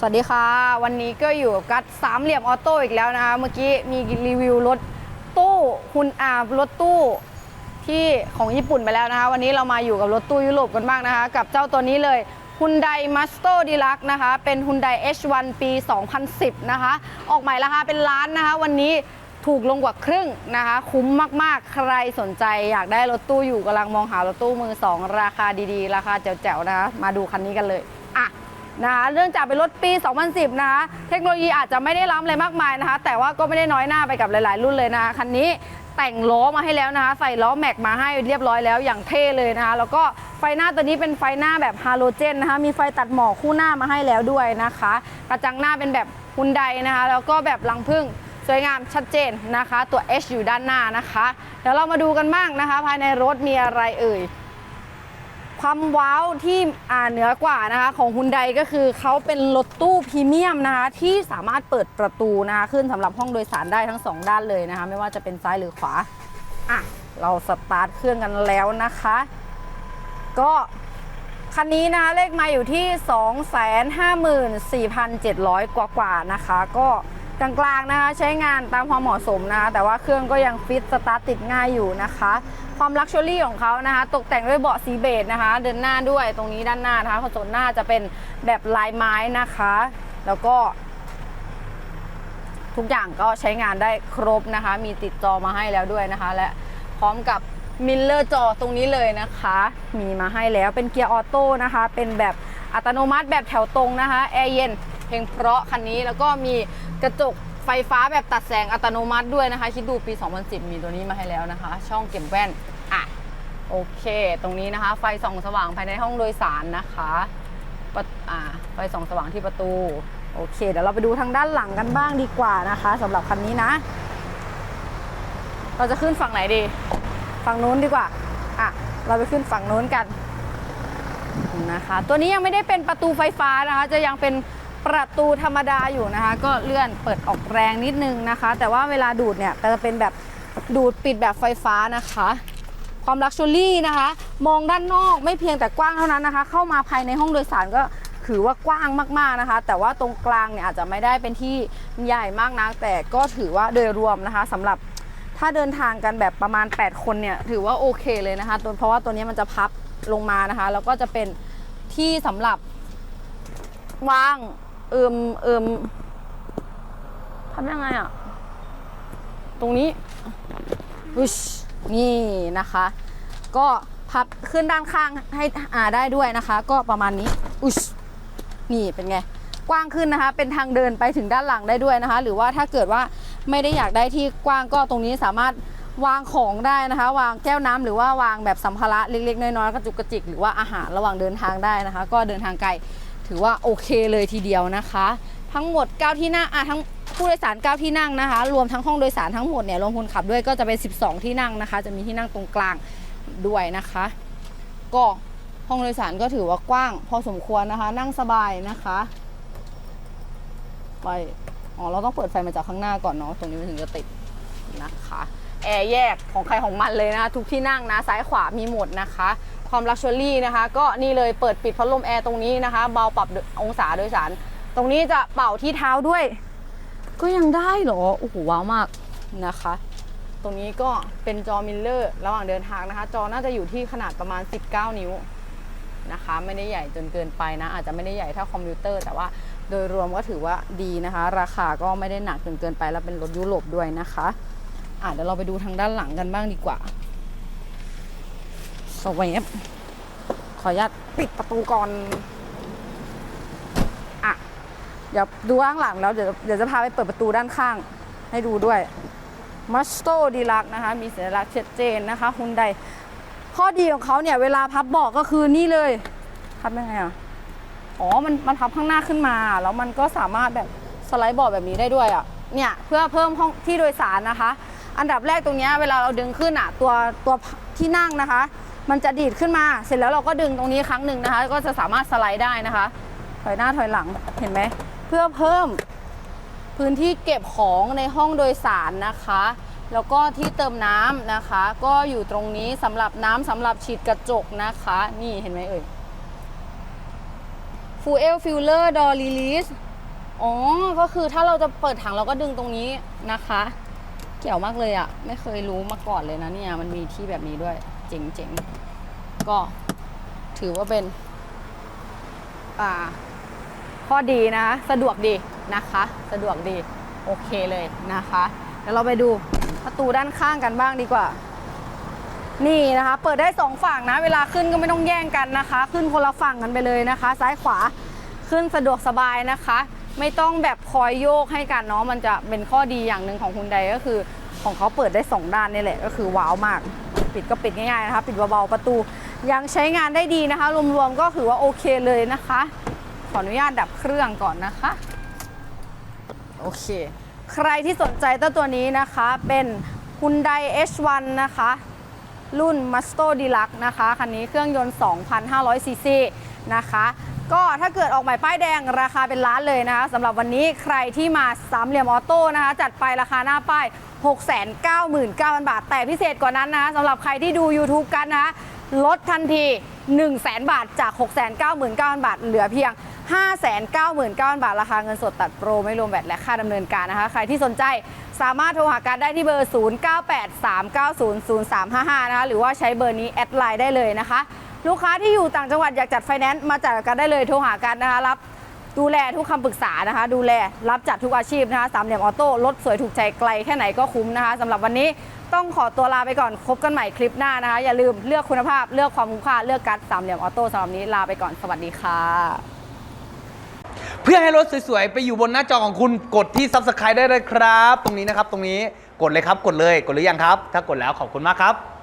สวัสดีค่ะ วันนี้ก็อยู่กับกัดสามเหลี่ยมออโต้อีกแล้วนะคะ เมื่อกี้มีรีวิวรถตู้คุณอารถตู้ที่ของญี่ปุ่นไปแล้วนะคะ วันนี้เรามาอยู่กับรถตู้ยุโรปกันบ้างนะคะ กับเจ้าตัวนี้เลย Hyundai m a s t o Deluxe นะคะ เป็น Hyundai H1 ปี 2010 นะคะ ออกใหม่ราคาเป็นล้านนะคะ วันนี้ถูกลงกว่าครึ่งนะคะ คุ้มมากๆ ใครสนใจอยากได้รถตู้อยู่กำลังมองหารถตู้มือ 2 ราคาดีๆ ราคาแจ๋วๆนะคะ มาดูคันนี้กันเลย นะคะเนื่องจากเป็นรถปี 2010 นะคะ เทคโนโลยีอาจจะไม่ได้ล้ำอะไรมากมายนะคะ แต่ว่าก็ไม่ได้น้อยหน้าไปกับหลายๆ รุ่นเลยนะคะคันนี้แต่งล้อมาให้แล้วนะคะ ใส่ล้อแม็กมาให้เรียบร้อยแล้วอย่างเท่เลยนะคะ แล้วก็ไฟหน้าตัวนี้เป็นไฟหน้าแบบฮาโลเจนนะคะ มีไฟตัดหมอกคู่หน้ามาให้แล้วด้วยนะคะ กระจังหน้าเป็นแบบฮุนไดนะคะ แล้วก็แบบรังผึ้งสวยงามชัดเจนนะคะ ตัว H อยู่ด้านหน้านะคะ เดี๋ยวเรามาดูกันบ้างนะคะ ภายในรถมีอะไรเอ่ย ความว้าวที่อ่าเหนือกว่านะคะของฮุนไดก็คือเขาเป็นรถตู้พรีเมียมนะคะที่สามารถเปิดประตูนะคะขึ้นสำหรับห้องโดยสารได้ทั้งสองด้านเลยนะคะ ไม่ว่าจะเป็นซ้ายหรือขวาอะเราสตาร์ทเครื่องกันแล้วนะคะ ก็คันนี้นะคะเลขมาอยู่ที่ 254,700 กว่ากว่านะคะ ก็ กลางๆนะคะใช้งานตามความเหมาะสมนะคะแต่ว่าเครื่องก็ยังฟิตสตาร์ทติดง่ายอยู่นะคะ ความลักชัวรี่ของเขานะคะ ตกแต่งด้วยเบาะซีเบดนะคะ เดินหน้าด้วยตรงนี้ด้านหน้านะคะคอนโซลหน้าจะเป็นแบบลายไม้นะคะ แล้วก็ ทุกอย่างก็ใช้งานได้ครบนะคะ มีติดจอมาให้แล้วด้วยนะคะ และพร้อมกับมิลเลอร์จอตรงนี้เลยนะคะ มีมาให้แล้วเป็นเกียร์ออโต้นะคะ เป็นแบบอัตโนมัติแบบแถวตรงนะคะแอร์เย็น เพลงเพราะคันนี้แล้วก็มีกระจกไฟฟ้าแบบตัดแสงอัตโนมัติด้วยนะคะ คิดดูปี 2010 มีตัวนี้มาให้แล้วนะคะ ช่องเก็บแว่นอะโอเค ตรงนี้นะคะ ไฟส่องสว่างภายในห้องโดยสารนะคะประอ่าไฟส่องสว่างที่ประตู โอเค เดี๋ยวเราไปดูทางด้านหลังกันบ้างดีกว่านะคะสำหรับคันนี้นะ เราจะขึ้นฝั่งไหนดี ฝั่งนู้นดีกว่าอะเราไปขึ้นฝั่งนู้นกันนะคะ ตัวนี้ยังไม่ได้เป็นประตูไฟฟ้านะคะ จะยังเป็น ประตูธรรมดาอยู่นะคะ ก็เลื่อนเปิดออกแรงนิดนึงนะคะ แต่ว่าเวลาดูดเนี่ยก็จะเป็นแบบดูดปิดแบบไฟฟ้านะคะ ความลักชัวรี่นะคะ มองด้านนอกไม่เพียงแต่กว้างเท่านั้นนะคะ เข้ามาภายในห้องโดยสารก็ถือว่ากว้างมากๆนะคะ แต่ว่าตรงกลางเนี่ยอาจจะไม่ได้เป็นที่ใหญ่มากนัก แต่ก็ถือว่าโดยรวมนะคะสำหรับถ้าเดินทางกันแบบประมาณ 8 คนเนี่ยถือว่าโอเคเลยนะคะตัวเพราะว่าตัวนี้มันจะพับลงมานะคะ แล้วก็จะเป็นที่สำหรับวาง เอิมเอิมทำยังไงอะตรงนี้อุชนี่นะคะ ก็พับขึ้นด้านข้างให้อ่าได้ด้วยนะคะ ก็ประมาณนี้อุชนี่เป็นไง กว้างขึ้นนะคะ เป็นทางเดินไปถึงด้านหลังได้ด้วยนะคะ หรือว่าถ้าเกิดว่าไม่ได้อยากได้ที่กว้างก็ตรงนี้สามารถวางของได้นะคะ วางแก้วน้ำหรือว่าวางแบบสัมภาระเล็กๆน้อยๆกระจุกกระจิกหรือว่าอาหารระหว่างเดินทางได้นะคะ ก็เดินทางไกล ถือว่าโอเคเลยทีเดียวนะคะ ทั้งหมด 9 ที่นั่งอะทั้งผู้โดยสาร 9 ที่นั่งนะคะ รวมทั้งห้องโดยสารทั้งหมดเนี่ยรวมคนขับด้วยก็จะเป็น 12 ที่นั่งนะคะ จะมีที่นั่งตรงกลางด้วยนะคะ ก็ห้องโดยสารก็ถือว่ากว้าง พอสมควรนะคะ นั่งสบายนะคะไปอ๋อเราต้องเปิดไฟมาจากข้างหน้าก่อนเนาะตรงนี้มันถึงจะติดนะคะแอร์แยกของใครของมันเลยนะคะทุกที่นั่งนะซ้ายขวามีหมดนะคะ ความลักชัวรี่นะคะ ก็นี่เลยเปิดปิดพัดลมแอร์ตรงนี้นะคะ เบาปรับองศาโดยสาร ตรงนี้จะเป่าที่เท้าด้วย ก็ยังได้เหรอ โอ้โหว้าวมากนะคะ ตรงนี้ก็เป็นจอมิลเลอร์ระหว่างเดินทางนะคะ จอน่าจะอยู่ที่ขนาดประมาณ 19 นิ้วนะคะ ไม่ได้ใหญ่จนเกินไปนะ อาจจะไม่ได้ใหญ่เท่าคอมพิวเตอร์ แต่ว่าโดยรวมก็ถือว่าดีนะคะ ราคาก็ไม่ได้หนักจนเกินไปแล้วเป็นรถยุโรปด้วยนะคะอะเดี๋ยวเราไปดูทางด้านหลังกันบ้างดีกว่า สวปขออนุญาตปิดประตูก่อนอะเดี๋ยวดูข้างหลังแล้วเดี๋ยวเดี๋ยวจะพาไปเปิดประตูด้านข้าง ให้ดูด้วยมัสโตดีลักนะคะ มีสัญลักษณ์ชัดเจนนะคะฮุนไดข้อดีของเขาเนี่ยเวลาพับเบาะก็คือนี่เลยพับยังไงอะอ๋อมันมันพับข้างหน้าขึ้นมา แล้วมันก็สามารถแบบสไลด์เบาะแบบนี้ได้ด้วยอะเนี่ยเพื่อเพิ่มห้องที่โดยสารนะคะ อันดับแรกตรงนี้เวลาเราดึงขึ้นอะตัวตัวที่นั่งนะคะ มันจะดีดขึ้นมา เสร็จแล้วเราก็ดึงตรงนี้ครั้งหนึ่งนะคะ ก็จะสามารถสไลด์ได้นะคะ ถอยหน้าถอยหลังเห็นไหม เพื่อเพิ่มพื้นที่เก็บของในห้องโดยสารนะคะ แล้วก็ที่เติมน้ำนะคะ ก็อยู่ตรงนี้สำหรับน้ำสำหรับฉีดกระจกนะคะ นี่เห็นไหมเอ่ย Fuel Filler Door Release อ๋อ ก็คือถ้าเราจะเปิดถังเราก็ดึงตรงนี้นะคะ เกี่ยวมากเลยอะ่ะ ไม่เคยรู้มาก่อนเลยนะเนี่ย มันมีที่แบบนี้ด้วย เจ๋งๆ ก็ถือว่าเป็นอ่าข้อดีนะคะสะดวกดีนะคะ สะดวกดีโอเคเลยนะคะเดี๋ยวเราไปดูประตูด้านข้างกันบ้างดีกว่า นี่นะคะ เปิดได้สองฝั่งนะ เวลาขึ้นก็ไม่ต้องแย่งกันนะคะ ขึ้นคนละฝั่งกันไปเลยนะคะ ซ้ายขวาขึ้นสะดวกสบายนะคะ ไม่ต้องแบบคอยโยกให้กันเนาะมันจะเป็นข้อดีอย่างหนึ่งของคุณใดก็คือ ของเขาเปิดได้สองด้านนี่แหละก็คือว้าวมาก ปิดก็ปิดง่ายๆนะคะ ปิดเบาๆประตูยังใช้งานได้ดีนะคะ รวมๆก็ถือว่าโอเคเลยนะคะ ขออนุญาตดับเครื่องก่อนนะคะ โอเค ใครที่สนใจเจ้าตัวนี้นะคะ เป็น Hyundai H1 นะคะ รุ่น m a s t o Deluxe นะคะ คันนี้เครื่องยนต์ 2,500ซีซีนะคะ ก็ถ้าเกิดออกใหม่ป้ายแดงราคาเป็นล้านเลยนะคะสำหรับวันนี้ใครที่มาสามเหลี่ยมออโต้นะคะ จัดไปราคาหน้าป้าย 699,000 บาท แต่พิเศษกว่านั้นนะคะสำหรับใครที่ดู YouTube กันนะคะลดทันที 100,000บาทจาก 699,000 บาท เหลือเพียง 599,000 บาท ราคาเงินสดตัดโปร ไม่รวมแบตและค่าดำเนินการนะคะ ใครที่สนใจสามารถโทรหาการได้ที่เบอร์ 0983900355 นะคะหรือว่าใช้เบอร์นี้แอดไลน์ได้เลยนะคะ ลูกค้าที่อยู่ต่างจังหวัดอยากจัดไฟแนนซ์มาจัดกันได้เลยโทรหากันนะคะรับดูแลทุกคำปรึกษานะคะ ดูแลรับจัดทุกอาชีพนะคะสามเหลี่ยมออโต้รถสวยถูกใจไกลแค่ไหนก็คุ้มนะคะสำหรับวันนี้ต้องขอตัวลาไปก่อนพบกันใหม่คลิปหน้านะคะ อย่าลืมเลือกคุณภาพเลือกความคุ้มค่าเลือกการดสามเหลี่ยมออโต้สำหรับนนี้ลาไปก่อนสวัสดีค่ะ เพื่อให้รถสวยๆ ไปอยู่บนหน้าจอของคุณกดที่ Subscribe ได้เลยครับ ตรงนี้นะครับ ตรงนี้กดเลยครับกดเลยกดหรือยังครับ ถ้ากดแล้วขอบคุณมากครับ